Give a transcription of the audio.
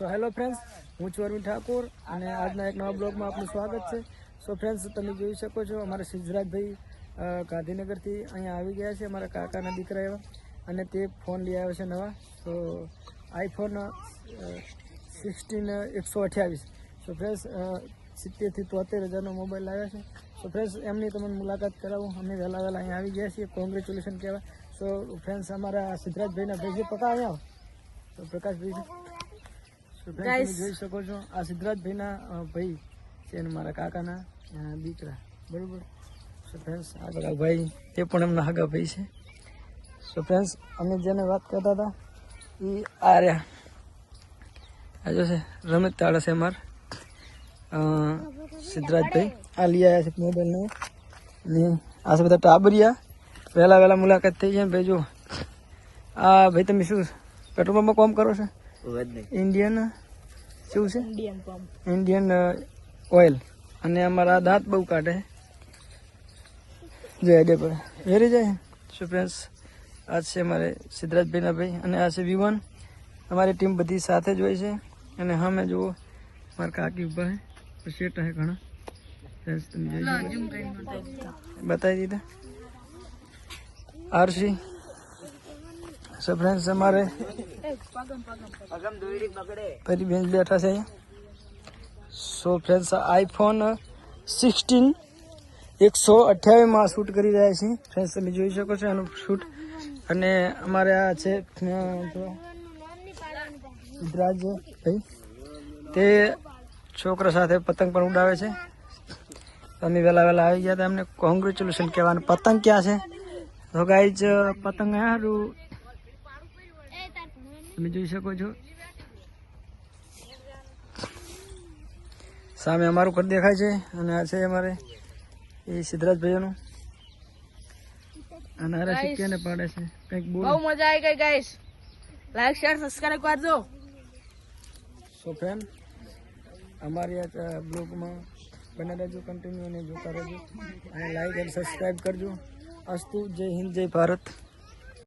So hello friends હું છું અરવિંદ ઠાકોર અને આજના એક નવા બ્લોગમાં આપનું સ્વાગત છે. સો ફ્રેન્ડ્સ તમે જોઈ શકો છો, અમારા સિદ્ધરાજભાઈ ગાંધીનગરથી અહીંયા આવી ગયા છે, અમારા કાકાના દીકરા એવા. અને તે ફોન લઈ આવ્યો છે નવા. તો આઈફોન સિક્સટીન એકસો અઠ્યાવીસ. સો ફ્રેન્ડ્સ સિત્તેરથી તોતેર હજારનો મોબાઈલ લાવ્યા છે. સો ફ્રેન્ડ્સ એમની તમને મુલાકાત કરાવું. અમે વહેલા વહેલા અહીંયા આવી ગયા છીએ. કોંગ્રેચ્યુલેશન કહેવાય. સો ફ્રેન્ડ્સ અમારા સિદ્ધરાજભાઈના ભાઈ જે પકા આવ્યા તો પ્રકાશભાઈ. Friends, જોઈ શકો છો આ સિદ્ધરાજભાઈના ભાઈ છે અને મારા કાકાના દીકરા. બરોબર? સો ફ્રેન્ડ્સ આગળ ભાઈ તે પણ એમના આગા ભાઈ છે. સો ફ્રેન્ડ્સ અમે જેને વાત કરતા હતા એ આ રહ્યા. આ જો છે રમત તાળા છે અમાર સિદ્ધરાજભાઈ. આ લઈ આવ્યા છે મોબાઈલનો ને. આ છે બધા ટાબરિયા. વહેલા વહેલા મુલાકાત થઈ જાય ને ભાઈ જો આ ભાઈ તમે શું પેટ્રોલ પંપમાં કોમ કરો છો? ઇન્ડિયન શું છે? ઇન્ડિયન ઓઇલ અને અમારા દાંત બહુ કાઢે. જય પર. વેરી જાય શું ફ્રેન્ડ્સ આ છે અમારે સિદ્ધરાજભાઈના ભાઈ અને આ છે વિવન. અમારી ટીમ બધી સાથે જ હોય છે. અને હા મેં જુઓ મારા કાકી ઊભા છે. શેટ હે ઘણા. ફ્રેન્ડ્સ તમે જોઈ બતાવી દીધા. આરસી. સો ફ્રેન્ડ્સ અમારે પેલી બેન બેઠા છે સો ફ્રેન્ડ્સ આઈફોન સિક્સટીન એકસો અઠ્યાવીસમાં શૂટ કરી રહ્યા છીએ ફ્રેન્ડ્સ તમે જોઈ શકો છો એનું શૂટ અને અમારે આ છે અ, ભાઈ. તે છોકરા સાથે પતંગ પણ ઉડાવે છે. અમે વહેલા વહેલા આવી ગયા હતા એમને કોંગ્રેચ્યુલેશન કહેવાનું. પતંગ ક્યાં છે? તો ગાઈજ પતંગ હારું. તમે જોઈ શકો છો. સામે અમારું ઘર દેખાય છે અને આ છે અમારે એ સિદ્ધરાજભાઈઓનું. અને સિક્કાને પાડે છે? કંઈક બોલ. બહુ મજા આવી ગઈ ગાઈસ લાઈક શેર સબસ્ક્રાઇબ કરજો. સો ફ્રેન્ડ અમારી આ બ્લોગમાં બને રહેજો કન્ટિન્યુ અને જોતા રહેજો. અને લાઈક અને સબસ્ક્રાઈબ કરજો. અસ્તુ જય હિન્દ જય ભારત.